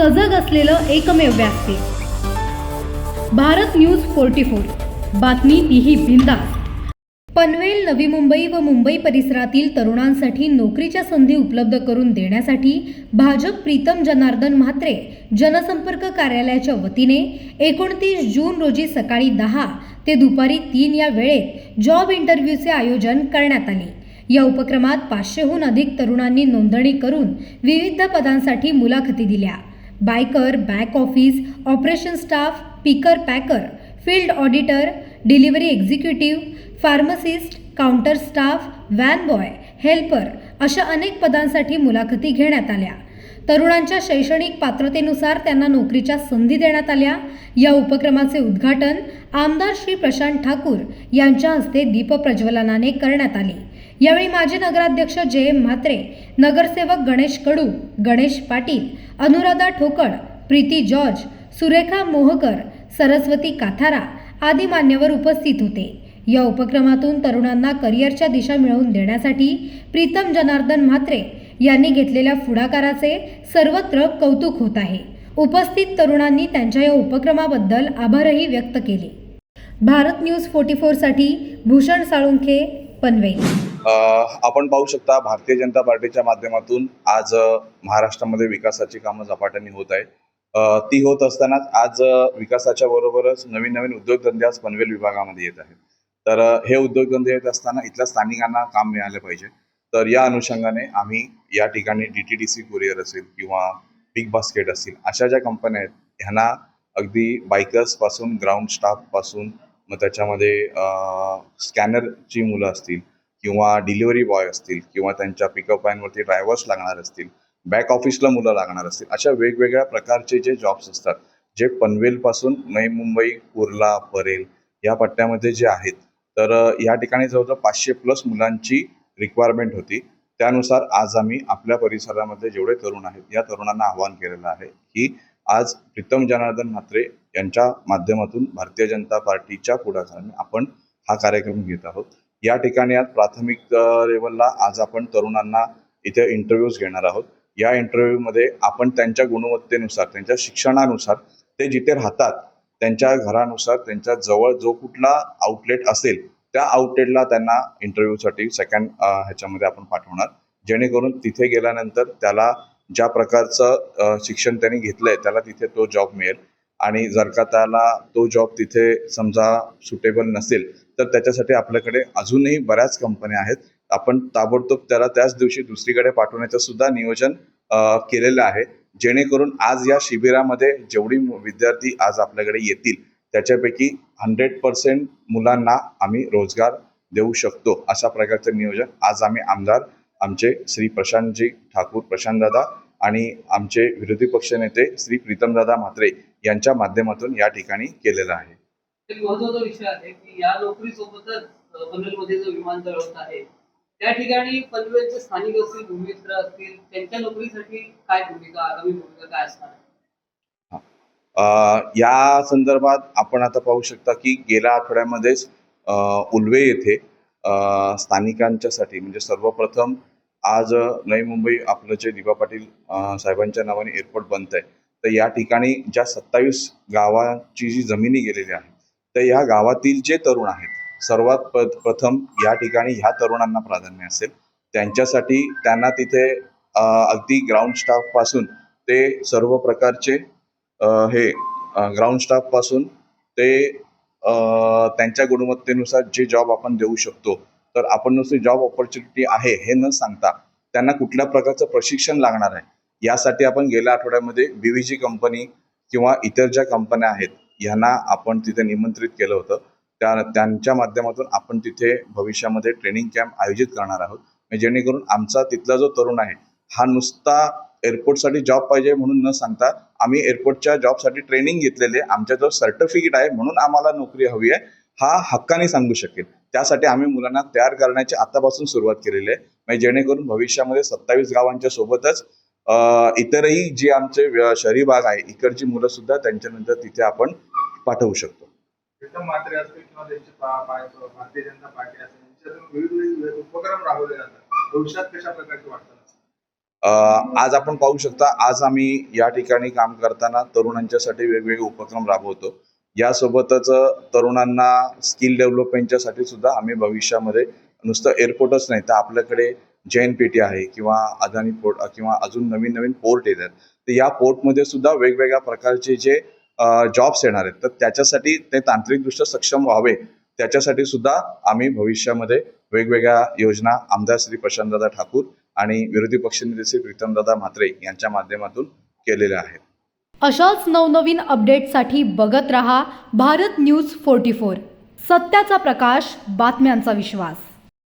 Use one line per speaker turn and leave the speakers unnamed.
सजग असलेलं एकमेव व्यासपीठ भारत न्यूज फोर्टी फोर. बातमी तीही बिंदा पनवेल नवी मुंबई व मुंबई परिसरातील तरुणांसाठी नोकरीच्या संधी उपलब्ध करून देण्यासाठी भाजप प्रीतम जनार्दन म्हात्रे जनसंपर्क कार्यालयाच्या वतीने एकोणतीस जून रोजी सकाळी दहा ते दुपारी तीन या वेळेत जॉब इंटरव्ह्यूचे आयोजन करण्यात आले. या उपक्रमात पाचशेहून अधिक तरुणांनी नोंदणी करून विविध पदांसाठी मुलाखती दिल्या. Biker back office operation staff picker packer field auditor delivery executive pharmacist counter staff van boy helper अशा अनेक पदांसाठी मुलाखती घेण्यात आल्या. तरुणांच्या शैक्षणिक पात्रतेनुसार त्यांना नोकरीच्या संधी देण्यात आल्या. या उपक्रमाचे उद्घाटन आमदार श्री प्रशांत ठाकूर यांच्या हस्ते दीपप्रज्वलनाने करण्यात आले. यावेळी माजी नगराध्यक्ष जे एम म्हात्रे नगरसेवक गणेश कडू गणेश पाटील अनुराधा ठोकड प्रीती जॉर्ज सुरेखा मोहकर सरस्वती काथारा आदी मान्यवर उपस्थित होते. या उपक्रमातून तरुणांना करिअरच्या दिशा मिळवून देण्यासाठी प्रीतम जनार्दन म्हात्रे यांनी घेतलेल्या पुढाकाराचे सर्वत्र कौतुक होत आहे. उपस्थित तरुणांनी त्यांच्या या उपक्रमाबद्दल आभारही व्यक्त केले. भारत न्यूज फोर्टी फोरसाठी भूषण साळुंखे पनवेल.
आपण पाहू शकता भारतीय जनता पार्टीच्या माध्यमातून आज महाराष्ट्रामध्ये विकासाची कामं झपाट्याने होत आहेत. ती होत असतानाच आज विकासाच्या बरोबरच नवीन नवीन उद्योगधंदे आज पनवेल विभागामध्ये येत आहेत. तर हे उद्योगधंदे येत असताना इथल्या स्थानिकांना काम मिळाले पाहिजे. तर या अनुषंगाने आम्ही या ठिकाणी D T D C courier असेल किंवा बिग बास्केट असतील अशा ज्या कंपन्या आहेत ह्यांना अगदी बायकर्सपासून ग्राउंड स्टाफपासून मग त्याच्यामध्ये स्कॅनरची मुलं असतील किंवा डिलिव्हरी बॉय असतील किंवा त्यांच्या पिकअप वॅनवरती ड्रायव्हर्स लागणार असतील बॅक ऑफिसला मुलं लागणार असतील अशा वेगवेगळ्या प्रकारचे जे जॉब्स असतात जे पनवेलपासून नवी मुंबई कुर्ला परेल या पट्ट्यामध्ये जे आहेत तर या ठिकाणी जवळजवळ पाचशे प्लस मुलांची रिक्वायरमेंट होती. त्यानुसार आज आम्ही आपल्या परिसरामध्ये जेवढे तरुण आहेत या तरुणांना आवाहन केलेलं आहे की आज प्रीतम जनार्दन म्हात्रे यांच्या माध्यमातून भारतीय जनता पार्टीच्या पुढाकाराने आपण हा कार्यक्रम घेत आहोत. या ठिकाणी आज प्राथमिक लेवलला आज आपण तरुणांना इथे इंटरव्ह्यूज घेणार आहोत. या इंटरव्ह्यूमध्ये आपण त्यांच्या गुणवत्तेनुसार त्यांच्या शिक्षणानुसार ते जिथे राहतात त्यांच्या घरानुसार त्यांच्या जवळ जो कुठला आउटलेट असेल त्या आउटलेटला त्यांना इंटरव्ह्यूसाठी सेकंड ह्याच्यामध्ये आपण पाठवणार. जेणेकरून तिथे गेल्यानंतर त्याला ज्या प्रकारचं शिक्षण त्यांनी घेतलंय त्याला तिथे तो जॉब मिळेल. आणि जर का त्याला तो जॉब तिथे समजा सुटेबल नसेल तर त्याच्यासाठी आपल्याकडे अजूनही बऱ्याच कंपन्या आहेत. आपण ताबडतोब त्याला त्याच दिवशी दुसरीकडे पाठवण्याचं सुद्धा नियोजन केलेलं आहे. जेणेकरून आज या शिबिरामध्ये जेवढी विद्यार्थी आज आपल्याकडे येतील त्याच्यापैकी हंड्रेड पर्सेंट मुलांना आम्ही रोजगार देऊ शकतो. अशा प्रकारचं नियोजन आज आम्ही आमदार आमचे श्री प्रशांतजी ठाकूर प्रशांतदादा आणि आमचे विरोधी पक्षनेते श्री प्रीतमदादा म्हात्रे यांच्या माध्यमातून या ठिकाणी केलेलं आहे.
एक महत्त्वाचा विषय आहे की या नोकरीसोबतच अ, पनवेलमध्ये जो विमानतळ होत आहे त्या ठिकाणी पनवेलचे स्थानिक असतील भूमित्र असतील त्यांच्या नोकरीसाठी काय भूमिका आगामी भूमिका काय असणार आहे?
या संदर्भात आपण आता पाहू शकता की गेल्या आठवड्यामध्येच अ, उल्वे येथे स्थानिकांच्यासाठी म्हणजे सर्वप्रथम आज नवी मुंबई आपलं जे दिबा पाटील साहेबांच्या नावाने एअरपोर्ट बनत आहे तर या ठिकाणी ज्या सत्तावीस गावांची जी जमिनी गेलेली आहे तर या गावातील जे तरुण आहेत सर्वात प प्रथम या ठिकाणी ह्या तरुणांना प्राधान्य असेल. त्यांच्यासाठी त्यांना तिथे अगदी ग्राउंड स्टाफपासून ते सर्व प्रकारचे हे ग्राउंड स्टाफपासून ते त्यांच्या गुणवत्तेनुसार जे जॉब आपण देऊ शकतो तर आपण नुसती जॉब ऑपॉर्च्युनिटी आहे हे न सांगता त्यांना कुठल्या प्रकारचं प्रशिक्षण लागणार आहे? यासाठी आपण गेल्या आठवड्यामध्ये बी व्ही जी कंपनी किंवा इतर ज्या कंपन्या आहेत यांना आपण तिथे निमंत्रित केलं होतं. त्या त्यांच्या माध्यमातून आपण तिथे भविष्यामध्ये ट्रेनिंग कॅम्प आयोजित करणार आहोत. म्हणजे जेणेकरून आमचा तिथला जो तरुण आहे हा नुसता एअरपोर्टसाठी जॉब पाहिजे म्हणून न सांगता आम्ही एअरपोर्टच्या जॉबसाठी ट्रेनिंग घेतलेले जो सर्टिफिकेट आहे म्हणून आम्हाला नोकरी हवी आहे. हा हक्काने सांगू शकेल. त्यासाठी आम्ही मुलांना तयार करण्याची आतापासून सुरुवात केलेली आहे. म्हणजे जेणेकरून भविष्यामध्ये सत्तावीस गावांच्या सोबतच इतरही जी आमचे शहरी भाग आहे इकडची मुलं सुद्धा त्यांच्यानंतर तिथे आपण पाठवू शकतो. आज आपण पाहू शकता आज आम्ही या ठिकाणी काम करताना तरुणांच्यासाठी वेगवेगळे उपक्रम राबवतो. यासोबतच तरुणांना स्किल डेव्हलपमेंटच्यासाठी सुद्धा आम्ही भविष्यामध्ये नुसतं एअरपोर्टच नाही तर आपल्याकडे जैन पेटी आहे किंवा अदानी पोर्ट किंवा अजून नवीन नवीन पोर्ट येत आहेत तर या पोर्टमध्ये सुद्धा वेगवेगळ्या प्रकारचे जे जॉब्स येणार आहेत तर त्याच्यासाठी ते तांत्रिकदृष्ट्या सक्षम व्हावे त्याच्यासाठी सुद्धा आम्ही भविष्यामध्ये वेगवेगळ्या योजना आमदार श्री प्रशांतदादा ठाकूर आणि विरोधी पक्षनेते श्री प्रीतमदादा म्हात्रे यांच्या माध्यमातून केलेल्या आहेत.
अशाच नवनवीन अपडेटसाठी बघत रहा भारत न्यूज फोर्टी फोर. सत्याचा प्रकाश बातम्यांचा विश्वास.